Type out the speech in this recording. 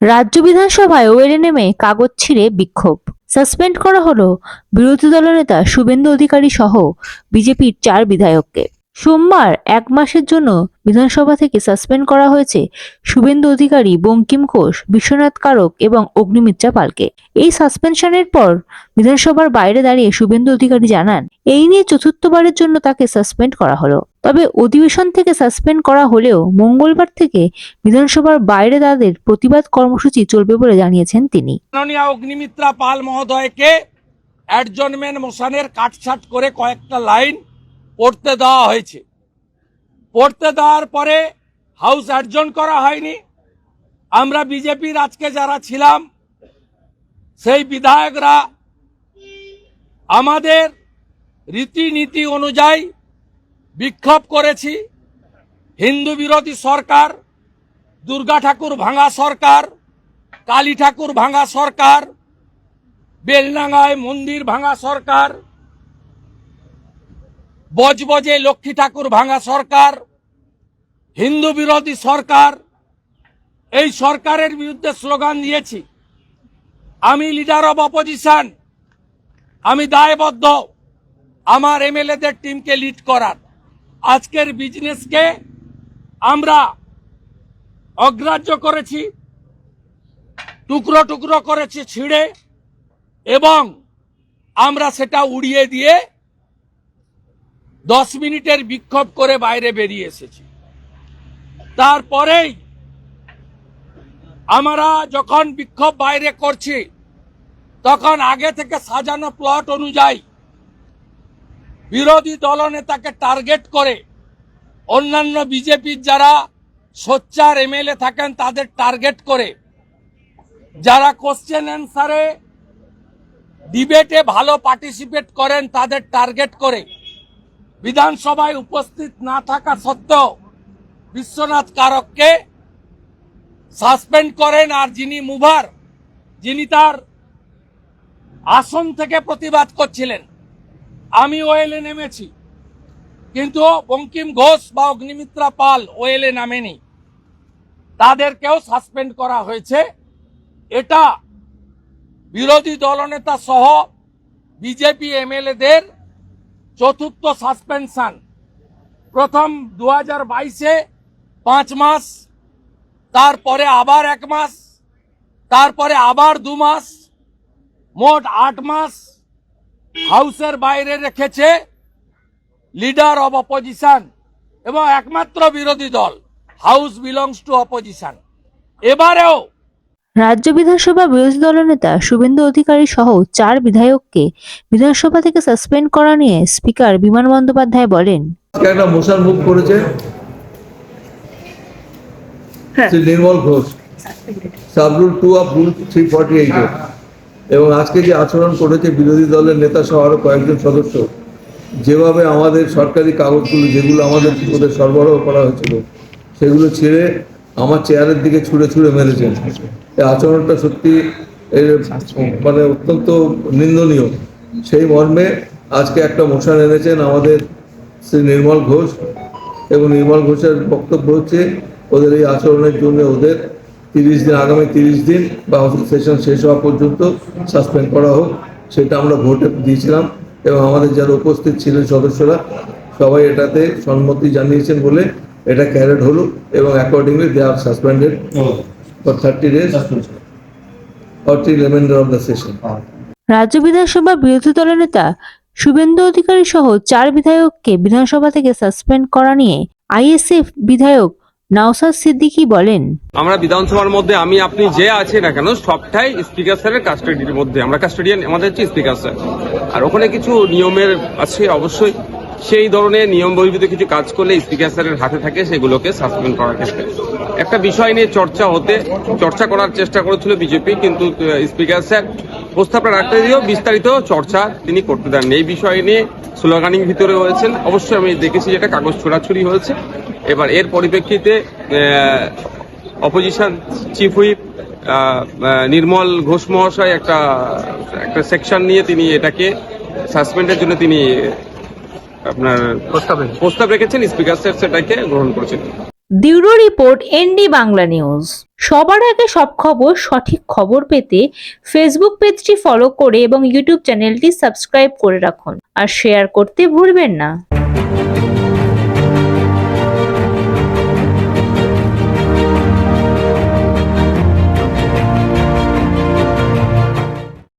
রাজ্য বিধানসভায় ওয়েলে নেমে কাগজ ছিঁড়ে বিক্ষোভ। সাসপেন্ড করা হলো বিরোধী দলনেতা শুভেন্দু অধিকারী সহ বিজেপির চার বিধায়ককে। সোমবার এক মাসের জন্য বিধানসভা থেকে সাসপেন্ড করা হয়েছে শুভেন্দু অধিকারী, বঙ্কিম ঘোষ, বিশ্বনাথ কারক এবং অগ্নিমিত্রা পালকে। এই সাসপেনশনের পর বিধানসভার বাইরে দাঁড়িয়ে শুভেন্দু অধিকারী জানান, এই নিয়ে চতুর্থবারের জন্য তাকে সাসপেন্ড করা হলো। তবে অধিবেশন থেকে সাসপেন্ড করা হলেও মঙ্গলবার থেকে বিধানসভার বাইরে তাদের প্রতিবাদ কর্মসূচি চলবে বলে জানিয়েছেন তিনি। অগ্নিমিত্রা পাল মহোদয়কে অ্যাডজনমেন্ট মোশনের কাটছাট করে কয়েকটা লাইন পড়তে দেওয়া হয়েছে। পড়তে দেওয়ার পরে হাউস অ্যাডজন করা হয়নি। আমরা বিজেপির আজকে যারা ছিলাম, সেই বিধায়করা আমাদের রীতিনীতি অনুযায়ী বিক্ষোভ করেছি। হিন্দু বিরোধী সরকার, দুর্গা ঠাকুর ভাঙা সরকার, কালী ঠাকুর ভাঙা সরকার, বেলডাঙ্গায় মন্দির ভাঙা সরকার বজবজে লক্ষ্মী ঠাকুর ভাঙা সরকার, হিন্দু বিরোধী সরকার, এই সরকারের বিরুদ্ধে স্লোগান দিয়েছি। আমি লিডার অব অপোজিশন আমি দায়বদ্ধ, আমার এমএলএদের টিমকে লিড করার। আজকের বিজনেসকে আমরা অগ্রাহ্য করেছি, টুকরো টুকরো করেছি ছিঁড়ে, এবং আমরা সেটা উড়িয়ে দিয়ে দশ মিনিটের বিক্ষোভ করে বাইরে বেরিয়ে এসেছি। তারপরেই আমরা যখন বিক্ষোভ বাইরে করছি, তখন আগে থেকে সাজানো প্লট অনুযায়ী বিরোধী দলনেতাকে টার্গেট করে অন্যান্য বিজেপির যারা সোচ্চার এমএলএ থাকেন তাদের টার্গেট করে যারা কোশ্চেন অ্যান্সারে ডিবেটে ভালো পার্টিসিপেট করেন তাদের টার্গেট করে বিধানসভায় উপস্থিত না থাকা সত্ত্বেও বিশ্বনাথ কারককে সাসপেন্ড করেন আর যিনি মুভার, যিনি তার আসন থেকে প্রতিবাদ করছিলেন। আমি ওয়েলে নেমেছি, কিন্তু বঙ্কিম ঘোষ বা অগ্নিমিত্রা পাল ওয়েলে নামেনি। তাদেরকেও সাসপেন্ড করা হয়েছে। এটা বিরোধী দলনেতা সহ বিজেপি এমএলএদের চতুর্থ সাসপেনশন প্রথম দু হাজার বাইশে পাঁচ মাস, তারপরে আবার এক মাস, তারপরে আবার দু মাস, মোট আট মাস হাউসের বাইরে রেখেছে লিডার অব অপোজিশন এবং একমাত্র বিরোধী দল, হাউস বিলংস টু অপোজিশন এবারেও রাজ্য বিধানসভা বিরোধী দলনেতা শুভেন্দু অধিকারী সহ চার বিধায়ককে বিধানসভা থেকে সাসপেন্ড করা নিয়ে স্পিকার বিমান বন্দ্যোপাধ্যায় বলেন। আজকে একটা মোশন মুভ করেছে। Shri Nirmal Ghosh. Subrule two of rule three forty eight এবং আজকে যে আচরণ করেছে বিরোধী দলের নেতা সহ আরও কয়েকজন সদস্য যেভাবে আমাদের সরকারি কাগজগুলো যেগুলো আমাদের ওদের সরবরাহ করা হয়েছিল সেগুলো ছেড়ে আমার চেয়ারের দিকে ছুঁড়ে ছুঁড়ে মেরেছেন। এই আচরণটা সত্যি মানে অত্যন্ত নিন্দনীয়। সেই মর্মে আজকে একটা মোশন এনেছেন আমাদের শ্রী নির্মল ঘোষ এবং নির্মল ঘোষের বক্তব্য হচ্ছে, ওদের এই আচরণের জন্য ওদের তিরিশ দিন, আগামী তিরিশ দিন বা সেশন শেষ হওয়া পর্যন্ত সাসপেন্ড করা হোক, সেটা আমরা ভোটে দিয়েছিলাম এবং আমাদের যারা উপস্থিত ছিলেন সদস্যরা সবাই এটাতে সম্মতি জানিয়েছেন বলে এটা ক্যারেট হলো এবং accordingly they are suspended for thirty days or till reminder of the session রাজ্য বিধানসভা বিরোধী দলের নেতা শুভেন্দু অধিকারী সহ চার বিধায়ককে বিধানসভা থেকে সাসপেন্ড করা নিয়ে আইএসএফ বিধায়ক নাওসাদ সিদ্দিকী বলেন আমরা বিধানসভার মধ্যে আমি আপনি যে আছে না কেন সবটাই স্পিকার স্যারের কাস্টাডির মধ্যে। আমরা কাস্টাডিয়ান আমাদের হচ্ছে স্পিকার স্যার আর ওখানে কিছু নিয়মের আছে অবশ্যই। সেই ধরনের নিয়ম বহির্ভূত কিছু কাজ করলে স্পিকার স্যারের হাতে থাকে, সেগুলোকে সাসপেন্ড করার ক্ষেত্রে। একটা বিষয় নিয়ে চর্চা হতে, চর্চা করার চেষ্টা করেছিল বিজেপি, কিন্তু স্পিকার স্যার প্রস্তাবটা রাখতে দিয়েও বিস্তারিত চর্চা তিনি করতে দেননি। এই বিষয় নিয়ে স্লোগানিং ভিতরে হয়েছেন অবশ্যই আমি দেখেছি যেটা, কাগজ ছোড়াছুড়ি হয়েছে। এবার এর পরিপ্রেক্ষিতে opposition chief whip Nirmal Ghosh মহাশয় একটা একটা সেকশন নিয়ে তিনি এটাকে সাসপেন্ডের জন্য তিনি আপনার প্রস্তাব প্রস্তাব রেখেছেন স্পিকার স্যার সেটাকে গ্রহণ করেছেন। Bureau report ND Bangla news. সবার আগে সব খবর সঠিক খবর পেতে ফেসবুক পেজটি ফলো করে এবং ইউটিউব চ্যানেলটি সাবস্ক্রাইব করে রাখুন। আর শেয়ার করতে ভুলবেন না।